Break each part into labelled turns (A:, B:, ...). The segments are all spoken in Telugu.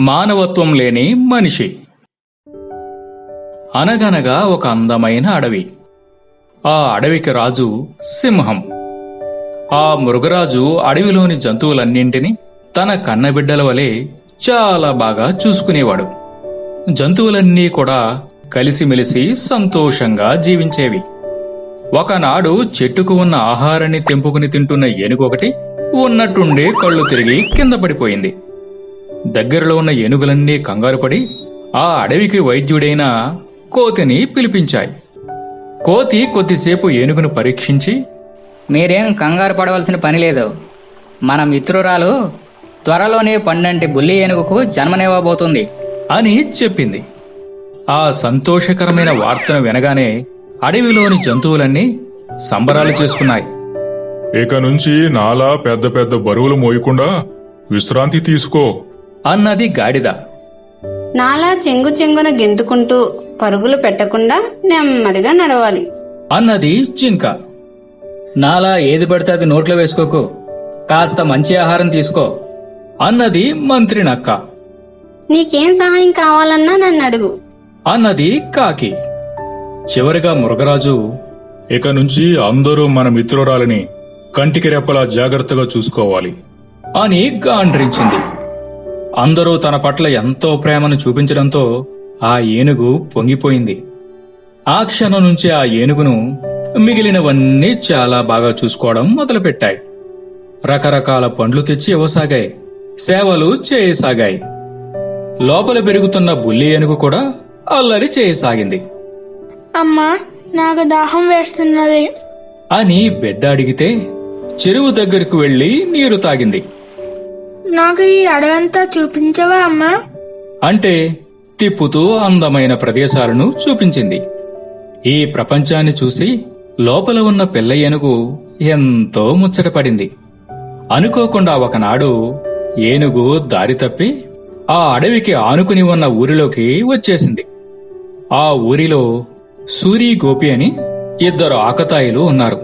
A: మానవత్వం లేని మనిషి. అనగనగా ఒక అందమైన అడవి. ఆ అడవికి రాజు సింహం. ఆ మృగరాజు అడవిలోని జంతువులన్నింటినీ తన కన్నబిడ్డల వలె చాలా బాగా చూసుకునేవాడు. జంతువులన్నీ కూడా కలిసిమెలిసి సంతోషంగా జీవించేవి. ఒకనాడు చెట్టుకు ఉన్న ఆహారాన్ని తెంపుకుని తింటున్న ఏనుగు ఒకటి ఉన్నట్టుండే కళ్ళు తిరిగి కింద పడిపోయింది. దగ్గరలో ఉన్న ఏనుగులన్నీ కంగారుపడి ఆ అడవికి వైద్యుడైన కోతిని పిలిపించాయి. కోతి కొద్దిసేపు ఏనుగును పరీక్షించి
B: మీరేం కంగారు పడవలసిన పని లేదు. మన మిత్రురాలు త్వరలోనే పన్నెంటి బుల్లి ఏనుగుకు జన్మనివ్వబోతుంది.
A: అని చెప్పింది. ఆ సంతోషకరమైన వార్తను వినగానే అడవిలోని జంతువులన్నీ సంబరాలు చేసుకున్నాయి.
C: ఇక నుంచి నాలా పెద్ద పెద్ద బరువులు మోయకుండా విశ్రాంతి తీసుకో.
A: అన్నది గాడిద.
D: నాలా చెంగు చెంగున గెంతుకుంటూ పరుగులు పెట్టకుండా నెమ్మదిగా నడవాలి.
A: అన్నది జింక
B: నాలా ఏది పడితే అది నోట్లో వేసుకోకు. కాస్త మంచి ఆహారం తీసుకో.
A: అన్నది మంత్రి నక్క.
D: నీకేం సహాయం కావాలన్నా నన్ను అడుగు.
A: అన్నది కాకి. చివరిగా మృగరాజు
C: ఇక నుంచి అందరూ మన మిత్రురాలిని కంటికి రెప్పలా జాగ్రత్తగా చూసుకోవాలి.
A: అని గాండ్రించింది. అందరూ తన పట్ల ఎంతో ప్రేమను చూపించడంతో ఆ ఏనుగు పొంగిపోయింది. ఆ క్షణం నుంచి ఆ ఏనుగును మిగిలినవన్నీ చాలా బాగా చూసుకోవడం మొదలుపెట్టాయి. రకరకాల పండ్లు తెచ్చి ఇవ్వసాగాయి. సేవలు చేయసాగాయి. లోపల పెరుగుతున్న బుల్లి ఏనుగు కూడా అల్లరి చేయసాగింది.
E: అమ్మా నాకు దాహం వేస్తున్నది.
A: అని బిడ్డ అడిగితే చెరువు దగ్గరకు వెళ్ళి నీరు తాగింది.
E: నాకు ఈ అడవంతా చూపించవా అమ్మా?
A: అంటే తిప్పుతూ అందమైన ప్రదేశాలను చూపించింది. ఈ ప్రపంచాన్ని చూసి లోపల ఉన్న పిల్ల ఏనుగు ఎంతో ముచ్చటపడింది అనుకోకుండా ఒకనాడు ఏనుగు దారి తప్పి ఆ అడవికి ఆనుకుని ఉన్న ఊరిలోకి వచ్చేసింది. ఆ ఊరిలో సూరి గోపి అని ఇద్దరు ఆకతాయిలు ఉన్నారు.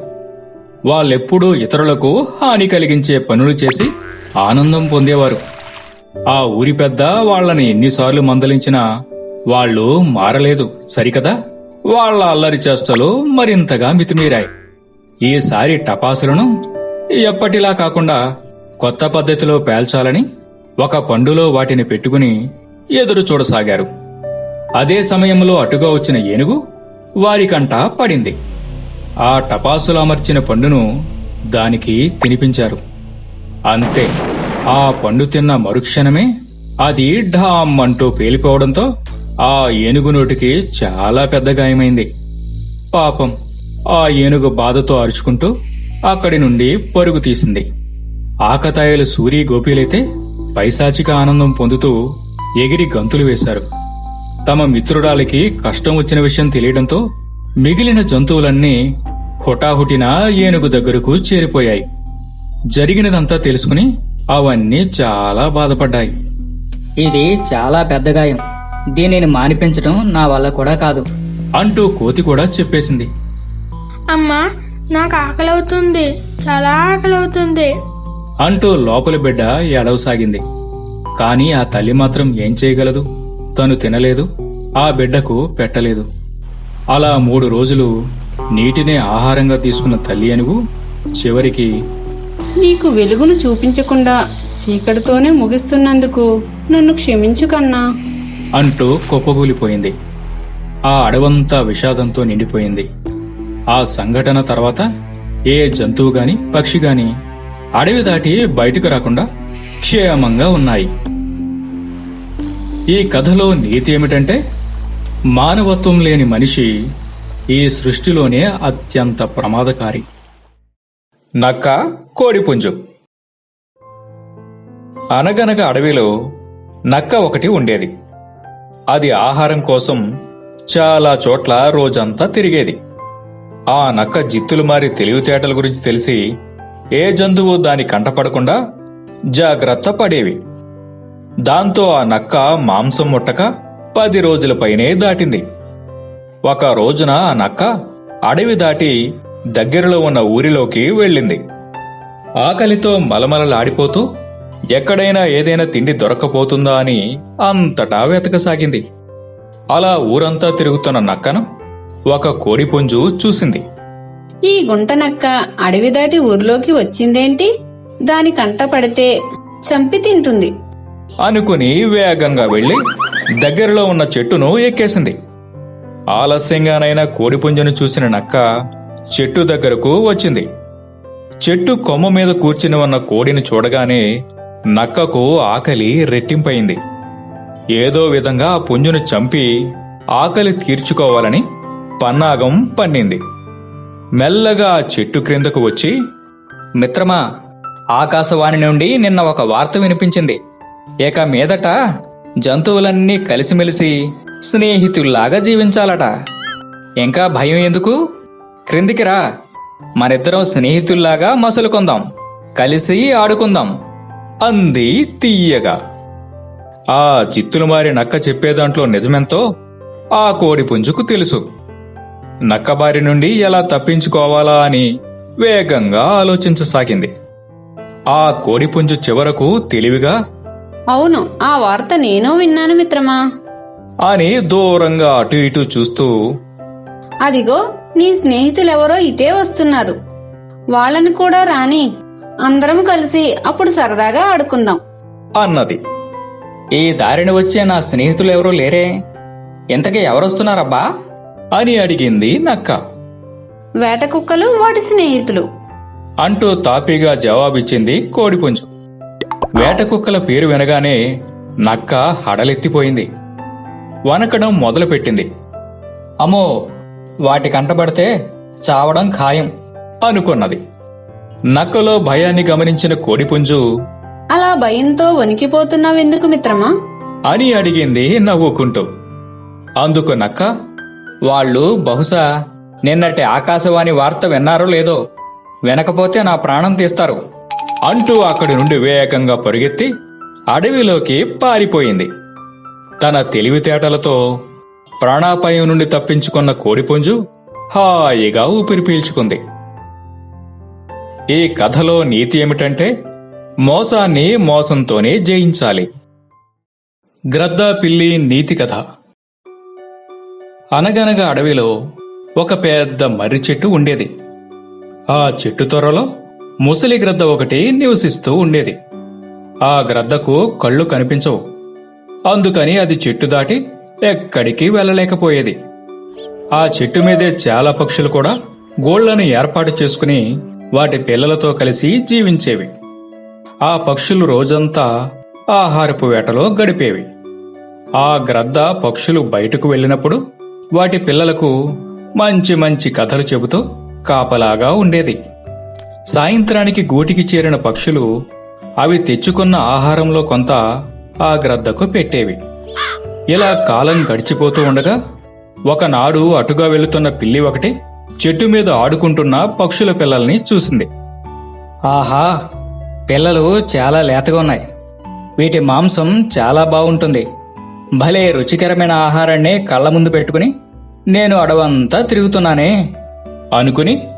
A: వాళ్ళెప్పుడూ ఇతరులకు హాని కలిగించే పనులు చేసి ఆనందం పొందేవారు. ఆ ఊరి పెద్ద వాళ్ళని ఎన్నిసార్లు మందలించినా వాళ్ళు మారలేదు. సరికదా? వాళ్ళ అల్లరి చేష్టలు మరింతగా మితిమీరాయి. ఈసారి టపాసులను ఎప్పటిలా కాకుండా కొత్త పద్ధతిలో పేల్చాలని ఒక పండులో వాటిని పెట్టుకుని ఎదురు చూడసాగారు. అదే సమయంలో అటుగా వచ్చిన ఏనుగు వారికంట పడింది. ఆ టపాసులు అమర్చిన పండును దానికి తినిపించారు. అంతే. ఆ పండు తిన్న మరుక్షణమే అది ఢామ్ అంటూ పేలిపోవడంతో ఆ ఏనుగు నోటికి చాలా పెద్ద గాయమైంది. పాపం ఆ ఏనుగు బాధతో అరుచుకుంటూ అక్కడి నుండి పరుగు తీసింది. ఆకతాయిలు సూరి గోపీలైతే పైశాచిక ఆనందం పొందుతూ ఎగిరి గంతులు వేశారు. తమ మిత్రురాలికి కష్టం వచ్చిన విషయం తెలియడంతో మిగిలిన జంతువులన్నీ హుటాహుటిన ఏనుగు దగ్గరకు చేరిపోయాయి. జరిగినదంతా తెలుసుకుని అవన్నీ చాలా బాధపడ్డాయి.
B: ఇది చాలా పెద్ద గాయం. దీనిని మానిపించడం నా వల్ల కూడా కాదు.
A: అంటూ కోతి కూడా చెప్పేసింది.
E: అమ్మా నాకు ఆకలవుతుంది. చాలా ఆకలవుతుంది.
A: అంటూ లోపలి బిడ్డ ఏడవసాగింది. కాని ఆ తల్లి మాత్రం ఏం చేయగలదు? తను తినలేదు. ఆ బిడ్డకు పెట్టలేదు. అలా మూడు రోజులు నీటినే ఆహారంగా తీసుకున్న తల్లి అనుగు చివరికి
D: నీకు వెలుగును చూపించకుండా చీకటితోనే ముగిస్తున్నందుకు నన్ను క్షమించు కన్నా.
A: అంటూ కుప్పగూలిపోయింది ఆ అడవంతా విషాదంతో నిండిపోయింది. ఆ సంఘటన తర్వాత ఏ జంతువు గాని పక్షి గాని అడవి దాటి బయటకు రాకుండా క్షేమంగా ఉన్నాయి. ఈ కథలో నీతి ఏమిటంటే మానవత్వం లేని మనిషి ఈ సృష్టిలోనే అత్యంత ప్రమాదకారి. నక్క కోడిపుంజు. అనగనగా అడవిలో నక్క ఒకటి ఉండేది. అది ఆహారం కోసం చాలా చోట్ల రోజంతా తిరిగేది. ఆ నక్క జిత్తులు మారి తెలివితేటల గురించి తెలిసి ఏ జంతువు దాని కంటపడకుండా జాగ్రత్త పడేవి. దాంతో ఆ నక్క మాంసం ముట్టక పది రోజుల పైనే దాటింది. ఒక రోజున ఆ నక్క అడవి దాటి దగ్గరలో ఉన్న ఊరిలోకి వెళ్ళింది. ఆకలితో మలమలలాడిపోతూ ఎక్కడైనా ఏదైనా తిండి దొరక్కపోతుందా అని అంతటా వెతకసాగింది. అలా ఊరంతా తిరుగుతున్న నక్కను ఒక కోడిపుంజు చూసింది.
D: ఈ గుంట నక్క అడవి దాటి ఊర్లోకి వచ్చిందేంటి? దాని కంట పడితే చంపి తింటుంది.
A: అనుకుని వేగంగా వెళ్ళి దగ్గరలో ఉన్న చెట్టును ఎక్కేసింది. ఆలస్యంగానైనా కోడిపుంజను చూసిన నక్క చెట్టు దగ్గరకు వచ్చింది. చెట్టు కొమ్మ మీద కూర్చుని ఉన్న కోడిని చూడగానే నక్కకు ఆకలి రెట్టింపయింది. ఏదో విధంగా ఆ పుంజును చంపి ఆకలి తీర్చుకోవాలని పన్నాగం పన్నింది. మెల్లగా ఆ చెట్టు క్రిందకు వచ్చి
B: మిత్రమా ఆకాశవాణి నుండి నిన్న ఒక వార్త వినిపించింది. ఇక మీదట జంతువులన్నీ కలిసిమెలిసి స్నేహితుల్లాగా జీవించాలట. ఇంకా భయం ఎందుకు? క్రిందికి రా. మనిద్దరం స్నేహితుల్లాగా మసులుకుందాం. కలిసి ఆడుకుందాం.
A: అంది తీయగా ఆ చిత్తులుమారి నక్క చెప్పేదాంట్లో నిజమెంతో ఆ కోడి పుంజుకు తెలుసు. నక్కబారి నుండి ఎలా తప్పించుకోవాలా అని వేగంగా ఆలోచించసాగింది. ఆ కోడిపుంజు చివరకు తెలివిగా
D: అవును ఆ వార్త నేను విన్నాను మిత్రమా?
A: అని దూరంగా అటు ఇటు చూస్తూ
D: అదిగో నీ స్నేహితులెవరో ఇటే వస్తున్నారు. వాళ్ళని కూడా రాని అందరం కలిసి అప్పుడు సరదాగా ఆడుకుందాం.
A: అన్నది.
B: ఈ దారిని వచ్చే నా స్నేహితులు ఎవరూ లేరే? ఇంతకీ ఎవరొస్తున్నారబ్బా?
A: అని అడిగింది నక్క.
D: వేట కుక్కలు వాటి స్నేహితులు.
A: అంటూ తాపీగా జవాబిచ్చింది కోడిపుంజు. వేట కుక్కల పేరు వినగానే నక్క హడలెత్తిపోయింది. వనకడం మొదలుపెట్టింది.
B: అమ్మో వాటి కంటపడితే చావడం ఖాయం
A: అనుకున్నది. నక్కలో భయాన్ని గమనించిన కోడిపుంజు
D: అలా భయంతో వణికిపోతున్నావెందుకు మిత్రమా?
A: అని అడిగింది నవ్వుకుంటూ. అందుకు నక్క
B: వాళ్ళు బహుశా నిన్నటి ఆకాశవాణి వార్త విన్నారో లేదో వినకపోతే నా ప్రాణం తీస్తారు
A: అంటూ అక్కడి నుండి వేగంగా పరుగెత్తి అడవిలోకి పారిపోయింది. తన తెలివితేటలతో ప్రాణాపాయం నుండి తప్పించుకున్న కోడిపుంజు హాయిగా ఊపిరి పీల్చుకుంది. ఈ కథలో నీతి ఏమిటంటే మోసాన్ని మోసంతోనే జయించాలి. గ్రద్దా పిల్లి నీతి కథ. అనగనగా అడవిలో ఒక పెద్ద మర్రి చెట్టు ఉండేది. ఆ చెట్టు త్వరలో ముసలి గ్రద్ద ఒకటి నివసిస్తూ ఉండేది. ఆ గ్రద్దకు కళ్ళు కనిపించవు. అందుకని అది చెట్టు దాటి ఎక్కడికి వెళ్ళలేకపోయేది. ఆ చెట్టు మీదే చాలా పక్షులు కూడా గోళ్ళను ఏర్పాటు చేసుకుని వాటి పిల్లలతో కలిసి జీవించేవి. ఆ పక్షులు రోజంతా ఆహారపు వేటలో గడిపేవి. ఆ గ్రద్ద పక్షులు బయటకు వెళ్ళినప్పుడు వాటి పిల్లలకు మంచి మంచి కథలు చెబుతూ కాపలాగా ఉండేది. సాయంత్రానికి గూటికి చేరిన పక్షులు అవి తెచ్చుకున్న ఆహారంలో కొంత ఆ గ్రద్దకు పెట్టేవి. ఇలా కాలం గడిచిపోతూ ఉండగా ఒకనాడు అటుగా వెళుతున్న పిల్లి ఒకటి చెట్టు మీద ఆడుకుంటున్న పక్షుల పిల్లల్ని చూసింది.
B: ఆహా పిల్లలు చాలా లేతగా ఉన్నాయి. వీటి మాంసం చాలా బాగుంటుంది. భలే రుచికరమైన ఆహారాన్ని కళ్ళ ముందు పెట్టుకుని నేను అడవంతా తిరుగుతున్నానే
A: అనుకుని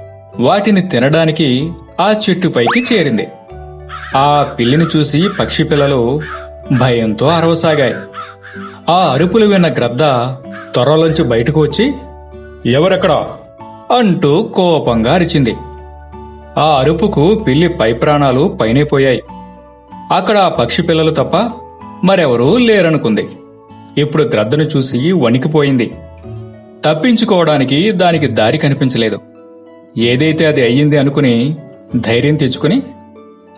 A: వాటిని తినడానికి ఆ చెట్టుపైకి చేరింది. ఆ పిల్లిని చూసి పక్షి పిల్లలు భయంతో అరవసాగాయి. ఆ అరుపులు విన్న గ్రద్ద త్వరలోంచి బయటకు వచ్చి ఎవరెక్కడా? అంటూ కోపంగా అరిచింది. ఆ అరుపుకు పిల్లి పై ప్రాణాలు పైనే పోయాయి. అక్కడ ఆ పక్షి పిల్లలు తప్ప మరెవరూ లేరనుకుంది. ఇప్పుడు గ్రద్దను చూసి వణికిపోయింది. తప్పించుకోవడానికి దానికి దారి కనిపించలేదు. ఏదైతే అది అయ్యింది అనుకుని ధైర్యం తెచ్చుకుని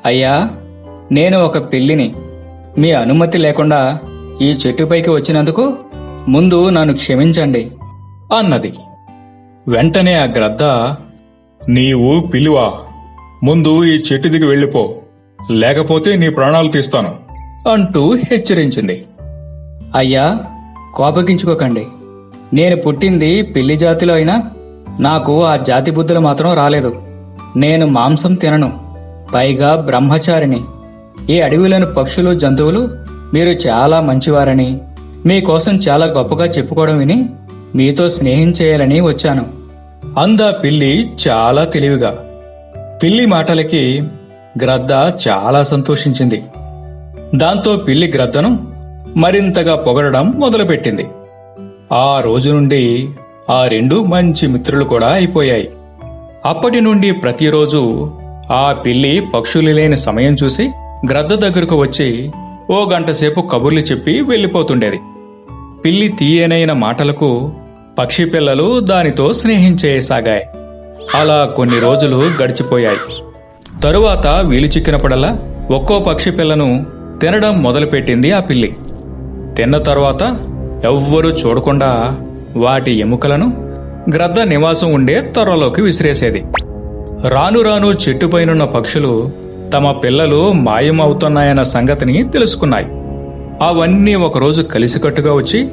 B: అయ్యా నేను ఒక పిల్లిని. మీ అనుమతి లేకుండా ఈ చెట్టుపైకి వచ్చినందుకు ముందు నన్ను క్షమించండి
A: అన్నది. వెంటనే ఆ గ్రద్ద
C: నీవు పిలువా? ముందు ఈ చెట్టు దిగి వెళ్ళిపో. లేకపోతే నీ ప్రాణాలు తీస్తాను.
A: అంటూ హెచ్చరించింది.
B: అయ్యా కోపగించుకోకండి. నేను పుట్టింది పిల్లి జాతిలో అయినా నాకు ఆ జాతి బుద్ధులు మాత్రం రాలేదు. నేను మాంసం తినను. పైగా బ్రహ్మచారిని ఈ అడవిలోని పక్షులు జంతువులు మీరు చాలా మంచివారని మీకోసం చాలా గొప్పగా చెప్పుకోవడం విని మీతో స్నేహం చేయాలని వచ్చాను.
A: అందా పిల్లి చాలా తెలివిగా. పిల్లి మాటలకి గ్రద్ద చాలా సంతోషించింది. దాంతో పిల్లి గ్రద్దను మరింతగా పొగడడం మొదలుపెట్టింది. ఆ రోజు నుండి ఆ రెండు మంచి మిత్రులు కూడా అయిపోయాయి. అప్పటి నుండి ప్రతిరోజు ఆ పిల్లి పక్షులు లేని సమయం చూసి గ్రద్ద దగ్గరకు వచ్చి ఓ గంటసేపు కబుర్లు చెప్పి వెళ్ళిపోతుండేది. పిల్లి తీయనైన మాటలకు పక్షి పిల్లలు దానితో స్నేహించేయసాగాయి అలా కొన్ని రోజులు గడిచిపోయాయి. తరువాత వీలు చిక్కినప్పుడల్లా ఒక్కో పక్షి పిల్లను తినడం మొదలుపెట్టింది ఆ పిల్లి. తిన్న తర్వాత ఎవ్వరూ చూడకుండా వాటి ఎముకలను గ్రద్ద నివాసం ఉండే త్వరలోకి విసిరేసేది. రాను రాను చెట్టుపైనున్న పక్షులు తమ పిల్లలు మాయమవుతున్నాయన్న సంగతిని తెలుసుకున్నాయి. అవన్నీ ఒకరోజు కలిసికట్టుగా వచ్చి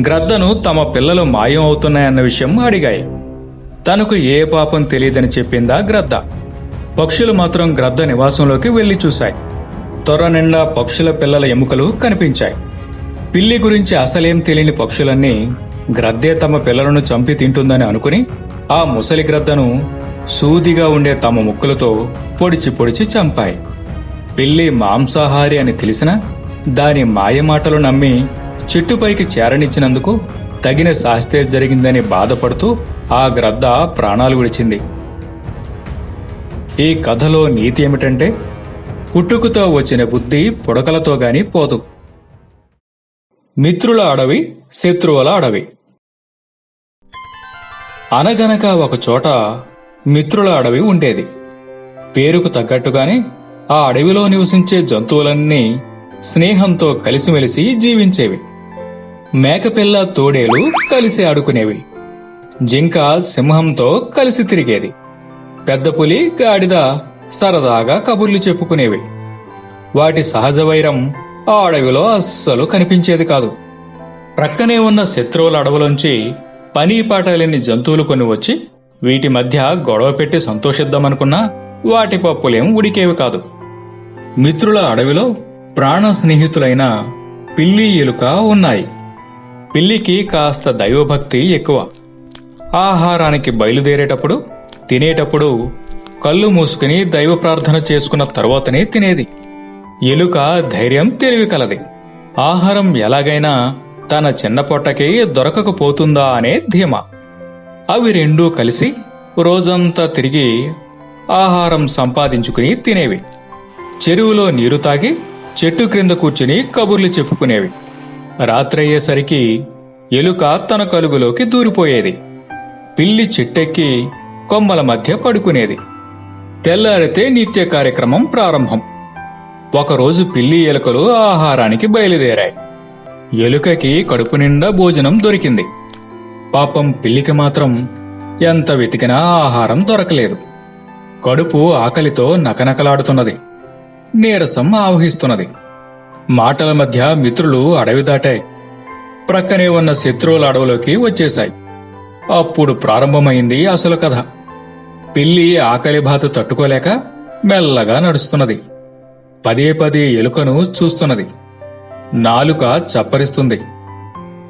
A: గ్రద్దను తమ పిల్లలు మాయం అవుతున్నాయన్న విషయం అడిగాయి. తనకు ఏ పాపం తెలియదని చెప్పిందా గ్రద్ద. పక్షులు మాత్రం గ్రద్ద నివాసంలోకి వెళ్ళి చూశాయి. త్వర నిండా పక్షుల పిల్లల ఎముకలు కనిపించాయి. పిల్లి గురించి అసలేం తెలియని పక్షులన్నీ గ్రద్దే తమ పిల్లలను చంపి తింటుందని అనుకుని ఆ ముసలి గ్రద్దను సూదిగా ఉండే తమ ముక్కులతో పొడిచి పొడిచి చంపాయి. పిల్లి మాంసాహారి అని తెలిసినా దాని మాయమాటలు నమ్మి చెట్టుపైకి చేరనిచ్చినందుకు తగిన శాస్త్రే జరిగిందని బాధపడుతూ ఆ గ్రద్ద ప్రాణాలు విడిచింది. ఈ కథలో నీతి ఏమిటంటే పుట్టుకతో వచ్చిన బుద్ధి పుడకలతో గాని పోదు. మిత్రుల అడవి శత్రువుల అడవి. అనగనక ఒకచోట మిత్రుల అడవి ఉండేది. పేరుకు తగ్గట్టుగానే ఆ అడవిలో నివసించే జంతువులన్నీ స్నేహంతో కలిసిమెలిసి జీవించేవి. మేకపిల్ల తోడేలు కలిసి ఆడుకునేవి. జింక సింహంతో కలిసి తిరిగేది. పెద్ద పులి గాడిద సరదాగా కబుర్లు చెప్పుకునేవి. వాటి సహజ వైరం ఆ అడవిలో అస్సలు కనిపించేది కాదు. ప్రక్కనే ఉన్న శత్రువుల అడవులోంచి పని పాట లేని జంతువులు కొన్ని వచ్చి వీటి మధ్య గొడవ పెట్టి సంతోషిద్దామనుకున్నా వాటి పప్పులేం ఉడికేవి కాదు. మిత్రుల అడవిలో ప్రాణ స్నేహితులైన పిల్లి ఎలుక ఉన్నాయి. పిల్లికి కాస్త దైవభక్తి ఎక్కువ. ఆహారానికి బయలుదేరేటప్పుడు తినేటప్పుడు కళ్ళు మూసుకుని దైవ ప్రార్థన చేసుకున్న తరువాతనే తినేది. ఎలుక ధైర్యం తెలివి కలది. ఆహారం ఎలాగైనా తన చిన్న పొట్టకి దొరకకపోతుందా అనే ధీమా. అవి రెండూ కలిసి రోజంతా తిరిగి ఆహారం సంపాదించుకుని తినేవి. చెరువులో నీరు తాగి చెట్టు క్రింద కూర్చుని కబుర్లు చెప్పుకునేవి. రాత్రయ్యేసరికి ఎలుక తన కలుగులోకి దూరిపోయేది. పిల్లి చెట్టెక్కి కొమ్మల మధ్య పడుకునేది. తెల్లారితే నిత్య కార్యక్రమం ప్రారంభం. ఒకరోజు పిల్లి ఎలుకలు ఆహారానికి బయలుదేరాయి. ఎలుకకి కడుపు నిండా భోజనం దొరికింది. పాపం పిల్లికి మాత్రం ఎంత వెతికినా ఆహారం దొరకలేదు. కడుపు ఆకలితో నకనకలాడుతున్నది. నీరసం ఆవహిస్తున్నది. మాటల మధ్య మిత్రులు అడవి దాటాయి. ప్రక్కనే ఉన్న శత్రువుల అడవిలోకి వచ్చేశాయి. అప్పుడు ప్రారంభమైంది అసలు కథ. పిల్లి ఆకలి బాధ తట్టుకోలేక మెల్లగా నడుస్తున్నది. పదే పదే ఎలుకను చూస్తున్నది. నాలుక చప్పరిస్తుంది.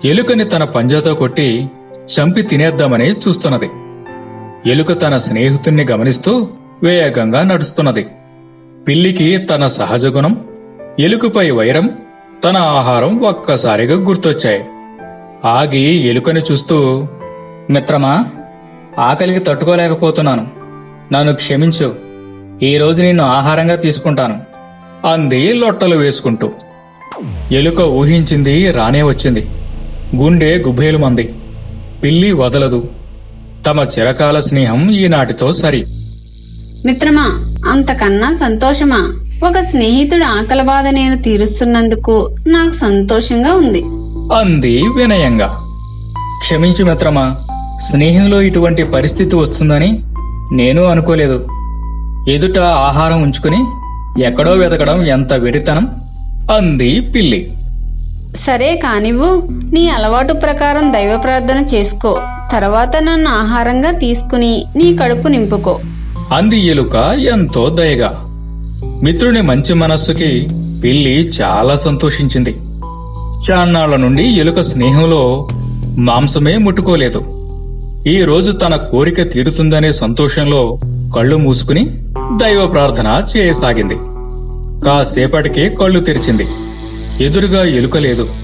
A: ఎలుకని తన పంజాతో కొట్టి చంపి తినేద్దామని చూస్తున్నది. ఎలుక తన స్నేహితుణ్ణి గమనిస్తూ వేగంగా నడుస్తున్నది. పిల్లికి తన సహజ గుణం ఎలుకపై వైరం తన ఆహారం ఒక్కసారిగా గుర్తొచ్చాయి. ఆగి ఎలుకని చూస్తూ
B: మిత్రమా ఆకలికి తట్టుకోలేకపోతున్నాను. నన్ను క్షమించు. ఈ రోజు నిన్ను ఆహారంగా తీసుకుంటాను.
A: అంది లొట్టలు వేసుకుంటూ. ఎలుక ఊహించింది రానే వచ్చింది. గుండె గుబ్బేలు మంది పిల్లి వదలదు. తమ చిరకాల స్నేహం ఈనాటితో సరి.
D: మిత్రమా అంతకన్నా సంతోషమా? ఒక స్నేహితుడి ఆకలి బాధ నేను తీరుస్తున్నందుకు నాకు సంతోషంగా ఉంది.
A: అంది వినయంగా.
B: క్షమించు మిత్రమా స్నేహంలో ఇటువంటి పరిస్థితి వస్తుందని నేను అనుకోలేదు. ఎదుట ఆహారం ఉంచుకుని ఎక్కడో వెతకడం ఎంత వెరితనం?
A: అంది పిల్లి.
D: సరే కానివ్వు నీ అలవాటు ప్రకారం దైవ ప్రార్థన చేసుకో. తర్వాత నన్ను ఆహారంగా తీసుకుని నీ కడుపు నింపుకో.
A: అంది ఎలుక ఎంతో దయగా. మిత్రుని మంచి మనస్సుకి పిల్లి చాలా సంతోషించింది. చాన్నాళ్ళ నుండి ఎలుక స్నేహంలో మాంసమే ముట్టుకోలేదు. ఈ రోజు తన కోరిక తీరుతుందనే సంతోషంలో కళ్ళు మూసుకుని దైవ ప్రార్థన చేయసాగింది. కాసేపటికే కళ్ళు తెరిచింది. ఎదురుగా ఎలుక లేదు.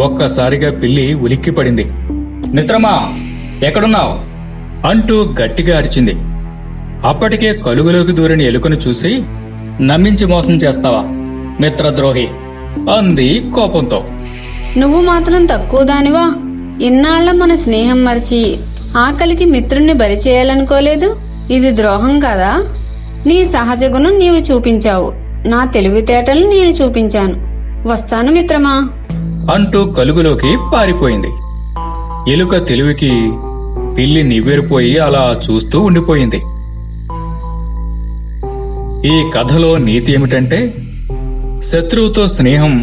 A: ఒక్కసారిగా పిల్లి ఉలిక్కిపడింది.
B: మిత్రమా ఎక్కడున్నావు?
A: అంటూ గట్టిగా అరిచింది. అప్పటికే కలుగులోకి దూరిన ఎలుకను చూసి
B: నమ్మించి మోసం చేస్తావా మిత్రద్రోహి?
A: అంది కోపంతో.
D: నువ్వు మాత్రం తక్కువ దానివా? ఇన్నాళ్ళ మన స్నేహం మరిచి ఆకలికి మిత్రుణ్ణి బలి చేయాలనుకోలేదు? ఇది ద్రోహం కదా? నీ సహజ గుణం నీవు చూపించావు. నా తెలివితేటలు నేను చూపించాను. వస్తాను మిత్రమా?
A: అంటూ కలుగులోకి పారిపోయింది. ఎలుక తెలివికి పిల్లి నివ్వెరిపోయి అలా చూస్తూ ఉండిపోయింది. ఈ కథలో నీతి ఏమిటంటే శత్రువుతో స్నేహం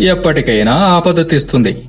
A: ఎప్పటికైనా ఆపద తెస్తుంది.